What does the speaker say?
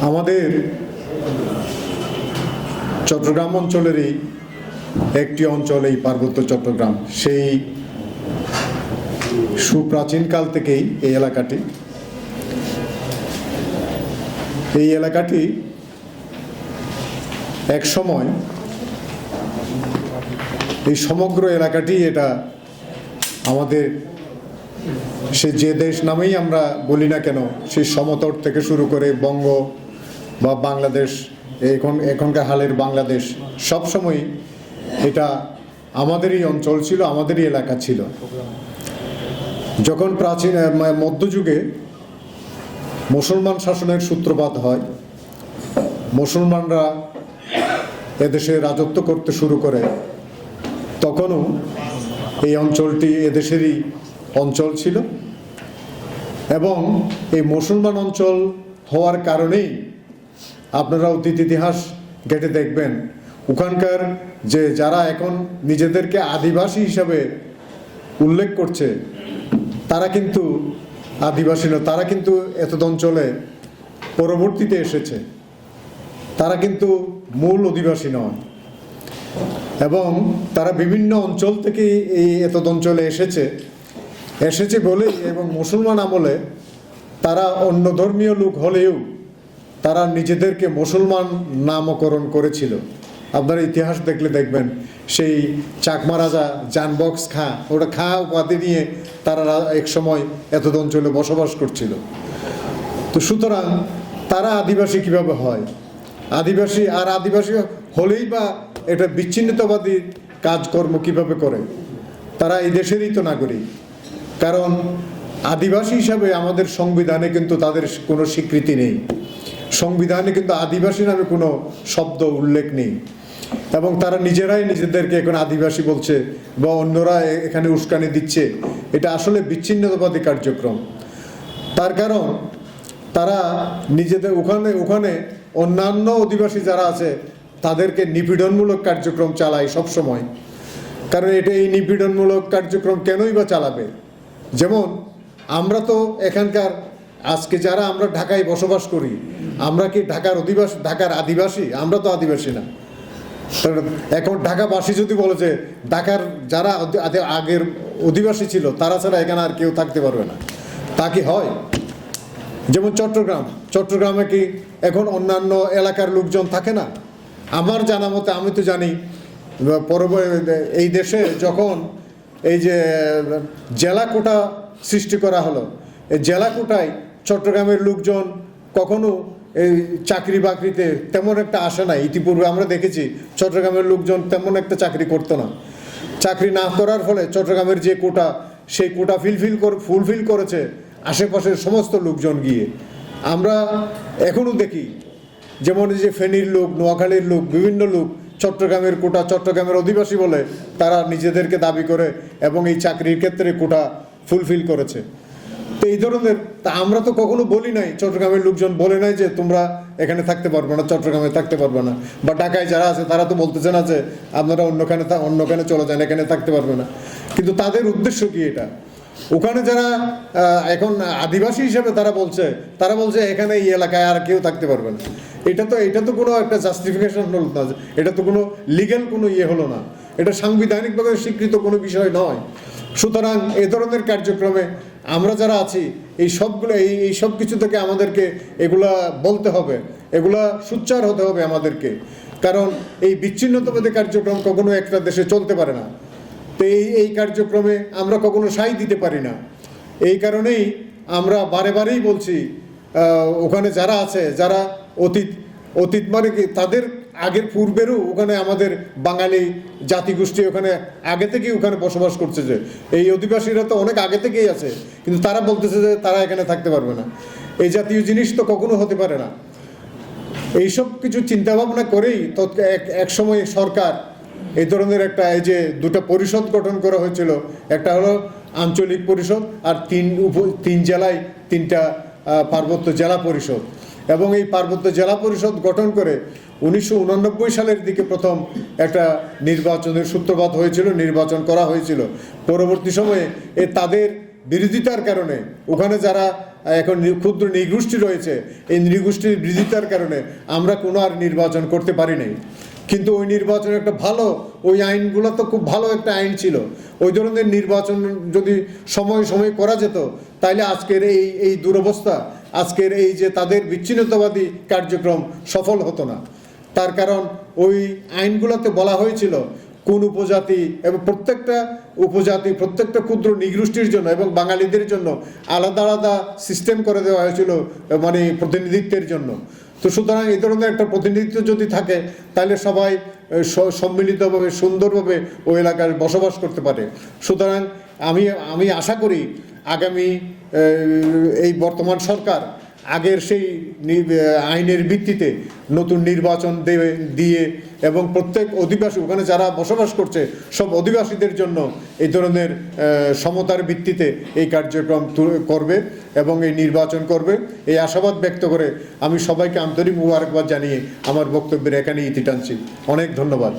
আমাদের চট্টগ্রাম অঞ্চলেরই একটি অঞ্চল, এই পার্বত্য চট্টগ্রাম। সেই সুপ্রাচীনকাল থেকেই এই এলাকাটি। এই এলাকাটি এক সময় এই সমগ্র এলাকাটি এটা আমাদের সে যে দেশ নামেই আমরা বলি না কেন সেই সমতট থেকে শুরু করে বঙ্গ বা বাংলাদেশ, এখন, এখনকার হালের বাংলাদেশ সবসময় এটা আমাদেরই অঞ্চল ছিল, আমাদেরই এলাকা ছিল। যখন প্রাচীন মধ্যযুগে মুসলমান শাসনের সূত্রপাত হয়, মুসলমানরা এদেশে রাজত্ব করতে শুরু করে, তখনও এই অঞ্চলটি এদেশেরই অঞ্চল ছিল এবং এই মুসলমান অঞ্চল হওয়ার কারণেই আপনারা অতীত ইতিহাস ঘেটে দেখবেন। ওখানকার যে যারা এখন নিজেদেরকে আদিবাসী হিসাবে উল্লেখ করছে, তারা কিন্তু আদিবাসী নয়, তারা কিন্তু এতদ অঞ্চলে পরবর্তীতে এসেছে। তারা কিন্তু মূল অধিবাসী নয়। এবং তারা বিভিন্ন অঞ্চল থেকে এই এতদ অঞ্চলে এসেছে। এসেছে বলেই এবং মুসলমান আমলে তারা অন্য ধর্মীয় লোক হলেও তারা নিজেদেরকে মুসলমান নামকরণ করেছিল। আপনারা ইতিহাস দেখলে দেখবেন, সেই চাকমা রাজা জানবক্স খাঁ, ওটা খাঁ উপাধি নিয়ে তারা এক সময় এতদ অঞ্চলে বসবাস করছিল। তো সুতরাং তারা আদিবাসী কীভাবে হয়? আদিবাসী আর আদিবাসী হলেই বা এটা বিচ্ছিন্নতাবাদী কাজকর্ম কীভাবে করে? তারা এই দেশেরই তো নাগরিক। কারণ আদিবাসী হিসাবে আমাদের সংবিধানে কিন্তু তাদের কোনো স্বীকৃতি নেই। সংবিধানে কিন্তু আদিবাসী নামে কোনো শব্দ উল্লেখ নেই। এবং তারা নিজেরাই নিজেদেরকে এখন আদিবাসী বলছে বা অন্যরা এখানে উস্কানি দিচ্ছে। এটা আসলে বিচ্ছিন্নতাবাদী কার্যক্রম। তার কারণ তারা নিজেদের ওখানে ওখানে অন্যান্য অধিবাসী যারা আছে, তাদেরকে নিপীড়নমূলক কার্যক্রম চালায় সব সময় কারণ এটা এই নিপীড়নমূলক কার্যক্রম কেনই বা চালাবে? যেমন আমরা তো এখানকার আজকে যারা আমরা ঢাকায় বসবাস করি, আমরা কি ঢাকার অধিবাসী, ঢাকার আদিবাসী? আমরা তো আদিবাসী না। এখন ঢাকাবাসী যদি বলে যে ঢাকার যারা আগের অধিবাসী ছিল, তারা ছাড়া এখানে আর কেউ থাকতে পারবে না। তা কি হয়? যেমন চট্টগ্রাম। চট্টগ্রামে কি এখন অন্যান্য এলাকার লোকজন থাকে না? আমার জানা মতে, আমি তো জানি, পরব, এই দেশে যখন এই যে জেলা কোটা সৃষ্টি করা হলো, এই জেলা কোটায় চট্টগ্রামের লোকজন কখনো এই চাকরি বাকরিতে তেমন একটা আসে না। ইতিপূর্বে আমরা দেখেছি চট্টগ্রামের লোকজন তেমন একটা চাকরি করতো না। চাকরি না করার ফলে চট্টগ্রামের যে কোটা, সেই কোটা ফিলফিল করে ফুলফিল করেছে আশেপাশের সমস্ত লোকজন গিয়ে। আমরা এখনও দেখি যেমন যে ফেনীর লোক, নোয়াখালীর লোক, বিভিন্ন লোক চট্টগ্রামের কোটা, চট্টগ্রামের অধিবাসী বলে তারা নিজেদেরকে দাবি করে এবং এই চাকরির ক্ষেত্রে কোটা ফুলফিল করেছে। তো এই ধরনের, তা আমরা তো কখনো বলি নাই, চট্টগ্রামের লোকজন বলে নাই যে তোমরা এখানে থাকতে পারবে না, চট্টগ্রামে থাকতে পারবে না। বা ঢাকায় যারা আছে, তারা তো বলতেছে না যে আপনারা অন্যখানে অন্যখানে চলে যান, এখানে থাকতে পারবে না। কিন্তু তাদের উদ্দেশ্য কি এটা? ওখানে যারা এখন আদিবাসী হিসেবে তারা বলছে তারা বলছে এখানে এই এলাকায় আর কেউ থাকতে পারবে না। এটা তো এটা তো কোনো একটা জাস্টিফিকেশন হলো না, এটা তো কোনো লিগ্যাল কোনো ইয়ে হলো না। এটা সাংবিধানিকভাবে স্বীকৃত কোনো বিষয় নয়। সুতরাং এ ধরনের কার্যক্রমে আমরা যারা আছি, এই সবগুলো, এই এই সব কিছু থেকে আমাদেরকে এগুলা বলতে হবে, এগুলা সুচ্চার হতে হবে আমাদেরকে। কারণ এই বিচ্ছিন্নতাবাদী কার্যক্রম কখনো একটা দেশে চলতে পারে না। তো এই এই কার্যক্রমে আমরা কখনো সাই দিতে পারি না। এই কারণেই আমরা বারে বারেই বলছি ওখানে যারা আছে, যারা অতীত অতীত মানে কি, তাদের আগের পূর্বেরও ওখানে আমাদের বাঙালি জাতিগোষ্ঠী ওখানে আগে থেকেই ওখানে বসবাস করছে যে, এই অধিবাসীরা তো অনেক আগে থেকেই আছে, কিন্তু তারা বলতেছে যে তারা এখানে থাকতে পারবে না। এই জাতীয় জিনিস তো কখনো হতে পারে না। এইসব কিছু চিন্তা ভাবনা করেই তো এক এক সময় সরকার এই ধরনের একটা এই যে দুটো পরিষদ গঠন করা হয়েছিল, একটা হলো আঞ্চলিক পরিষদ আর তিন উপ তিন জেলায় তিনটা পার্বত্য জেলা পরিষদ। এবং এই পার্বত্য জেলা পরিষদ গঠন করে উনিশশো উননব্বই সালের দিকে প্রথম একটা নির্বাচনের সূত্রপাত হয়েছিল, নির্বাচন করা হয়েছিল। পরবর্তী সময়ে এ তাদের বিরোধিতার কারণে, ওখানে যারা এখন ক্ষুদ্র নৃগোষ্ঠী রয়েছে, এই নৃগোষ্ঠীর বিরোধিতার কারণে আমরা কোনো আর নির্বাচন করতে পারি নাই। কিন্তু ওই নির্বাচন একটা ভালো, ওই আইনগুলো তো খুব ভালো একটা আইন ছিল। ওই ধরনের নির্বাচন যদি সময় সময় করা যেত, তাইলে আজকের এই এই দুরবস্থা আজকের এই যে তাদের বিচ্ছিন্নতাবাদী কার্যক্রম সফল হতো না। তার কারণ ওই আইনগুলোতে বলা হয়েছিল, কোন উপজাতি এবং প্রত্যেকটা উপজাতি, প্রত্যেকটা ক্ষুদ্র নিগোষ্ঠীর জন্য এবং বাঙালিদের জন্য আলাদা আলাদা সিস্টেম করে দেওয়া হয়েছিল মানে প্রতিনিধিত্বের জন্য। তো সুতরাং এই ধরনের একটা প্রতিনিধিত্ব যদি থাকে, তাহলে সবাই সম্মিলিতভাবে, সুন্দরভাবে ওই এলাকায় বসবাস করতে পারে। সুতরাং আমি আমি আশা করি আগামী এই বর্তমান সরকার আগের সেই আইনের ভিত্তিতে নতুন নির্বাচন দেবে, দিয়ে এবং প্রত্যেক অধিবাসী, ওখানে যারা বসবাস করছে, সব অধিবাসীদের জন্য এই ধরনের সমতার ভিত্তিতে এই কার্যক্রম করবে এবং এই নির্বাচন করবে। এই আশাবাদ ব্যক্ত করে আমি সবাইকে আন্তরিক মুবারকবাদ জানিয়ে আমার বক্তব্যের এখানে ইতি টানছি। অনেক ধন্যবাদ।